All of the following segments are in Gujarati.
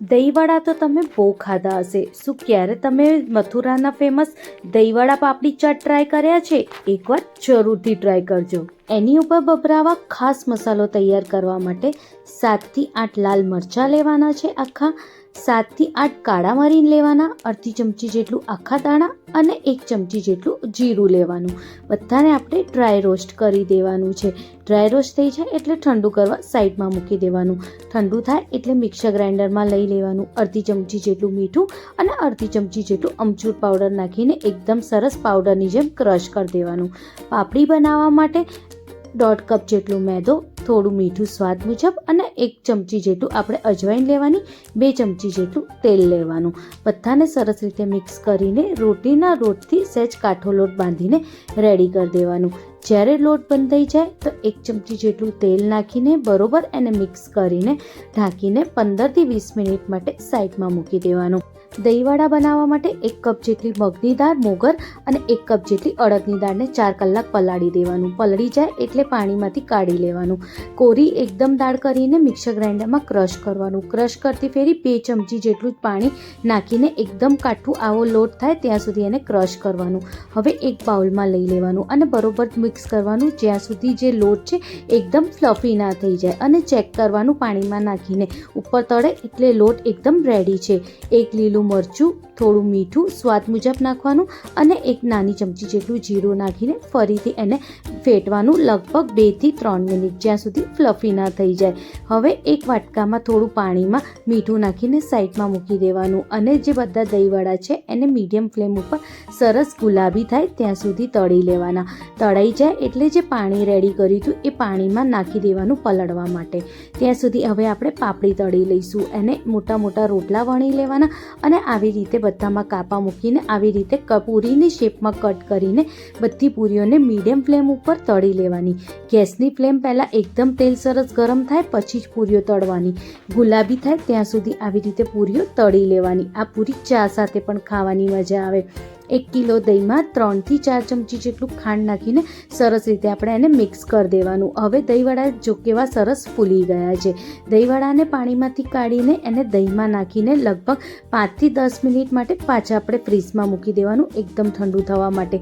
દહીંવડા તો તમે બહુ ખાધા હશે. શું ક્યારે તમે મથુરાના ફેમસ દહીંવડા પાપડી ચાટ ટ્રાય કર્યા છે? એકવાર જરૂરથી ટ્રાય કરજો. એની ઉપર બભરાવા ખાસ મસાલો તૈયાર કરવા માટે સાતથી આઠ લાલ મરચાં લેવાના છે આખા સાતથી આઠ કાળા મરી લેવાના, અડધી ચમચી જેટલું આખા દાણા અને એક ચમચી જેટલું જીરું લેવાનું. બધાને આપણે ડ્રાય રોસ્ટ કરી દેવાનું છે. ડ્રાય રોસ્ટ થઈ જાય એટલે ઠંડુ કરવા સાઈડમાં મૂકી દેવાનું. ઠંડુ થાય એટલે મિક્સર ગ્રાઇન્ડરમાં લઈ લેવાનું. અડધી ચમચી જેટલું મીઠું અને અડધી ચમચી જેટલું અમચૂર પાવડર નાખીને એકદમ સરસ પાવડરની જેમ ક્રશ કરી દેવાનું. પાપડી બનાવવા માટે દોઢ કપ જેટલું મેદો થોડું મીઠું સ્વાદ મુજબ અને એક ચમચી જેટલું આપણે અજવાઈન લેવાની, બે ચમચી જેટલું તેલ લેવાનું. બધાને સરસ રીતે મિક્સ કરીને રોટીના રોટથી સહેજ કાઠો લોટ બાંધીને રેડી કરી દેવાનું. જ્યારે લોટ બંધ થઈ જાય, તો એક ચમચી જેટલું તેલ નાખીને બરોબર એને મિક્સ કરીને ઢાંકીને પંદરથી વીસ મિનિટ માટે સાઈડમાં મૂકી દેવાનું. દહીંવડા બનાવવા માટે એક કપ જેટલી મગની દાળ, મોગર અને એક કપ જેટલી અડદની દાળને ચાર કલાક પલાળી દેવાનું. પલળી જાય એટલે પાણીમાંથી કાઢી લેવાનું. કોરી એકદમ દાળ કરીને મિક્સર ગ્રાઇન્ડરમાં ક્રશ કરવાનું. ક્રશ કરતી ફેરી બે ચમચી જેટલું જ પાણી નાખીને એકદમ કાઠું આવો લોટ થાય ત્યાં સુધી એને ક્રશ કરવાનું. હવે એક બાઉલમાં લઈ લેવાનું અને બરોબર મિક્સ કરવાનું. જ્યાં સુધી જે લોટ છે એકદમ ફ્લફી ના થઈ જાય અને ચેક કરવાનું પાણીમાં નાખીને. ઉપર તળે એટલે લોટ એકદમ રેડી છે. એક લીલું મરચું, થોડું મીઠું, સ્વાદ મુજબ નાખવાનું અને એક નાની ચમચી જેટલું જીરું નાખીને ફરીથી એને ફેટવાનું લગભગ બેથી ત્રણ મિનિટ જ્યાં સુધી ફ્લફી ના થઈ જાય. હવે એક વાટકામાં થોડું પાણીમાં મીઠું નાખીને સાઈડમાં મૂકી દેવાનું અને જે બધા દહીંવડા છે એને મીડિયમ ફ્લેમ ઉપર સરસ ગુલાબી થાય ત્યાં સુધી તળી લેવાના. તળાઈ જાય એટલે જે પાણી રેડી કર્યું હતું એ પાણીમાં નાખી દેવાનું પલળવા માટે. ત્યાં સુધી હવે આપણે પાપડી તળી લઈશું. એને મોટા મોટા રોટલા વણી લેવાના અને આવી રીતે બધામાં કાપા મૂકીને, આવી રીતે પૂરીની શેપમાં કટ કરીને બધી પૂરીઓને મીડિયમ ફ્લેમ ઉપર તળી લેવાની. ગેસની ફ્લેમ પહેલાં એકદમ તેલ સરસ ગરમ થાય, પછી જ પૂરીઓ તળવાની. ગુલાબી થાય ત્યાં સુધી આવી રીતે પૂરીઓ તળી લેવાની. આ પૂરી ચા સાથે પણ ખાવાની મજા આવે. એક કિલો દહીંમાં ત્રણથી ચાર ચમચી જેટલું ખાંડ નાખીને સરસ રીતે આપણે એને મિક્સ કરી દેવાનું. હવે દહીંવડા જો કેવા સરસ ફૂલી ગયા છે. દહીંવડાને પાણીમાંથી કાઢીને એને દહીંમાં નાખીને લગભગ પાંચથી દસ મિનિટ માટે પાછા આપણે ફ્રીઝમાં મૂકી દેવાનું એકદમ ઠંડુ થવા માટે.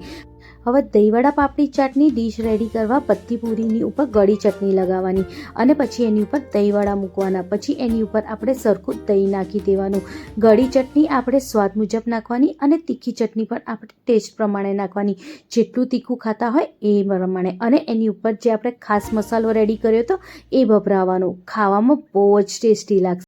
હવે દહીંવડા પાપડી ચાટની ડીશ રેડી કરવા બધી પૂરીની ઉપર ગળી ચટણી લગાવવાની અને પછી એની ઉપર દહીંવડા મૂકવાના. પછી એની ઉપર આપણે સરખું દહીં નાખી દેવાનું. ગળી ચટણી આપણે સ્વાદ મુજબ નાખવાની અને તીખી ચટણી પણ આપણે ટેસ્ટ પ્રમાણે નાખવાની. જેટલું તીખું ખાતા હોય એ પ્રમાણે. અને એની ઉપર જે આપણે ખાસ મસાલો રેડી કર્યો હતો એ ભભરાવાનો. ખાવામાં બહુ જ ટેસ્ટી લાગશે.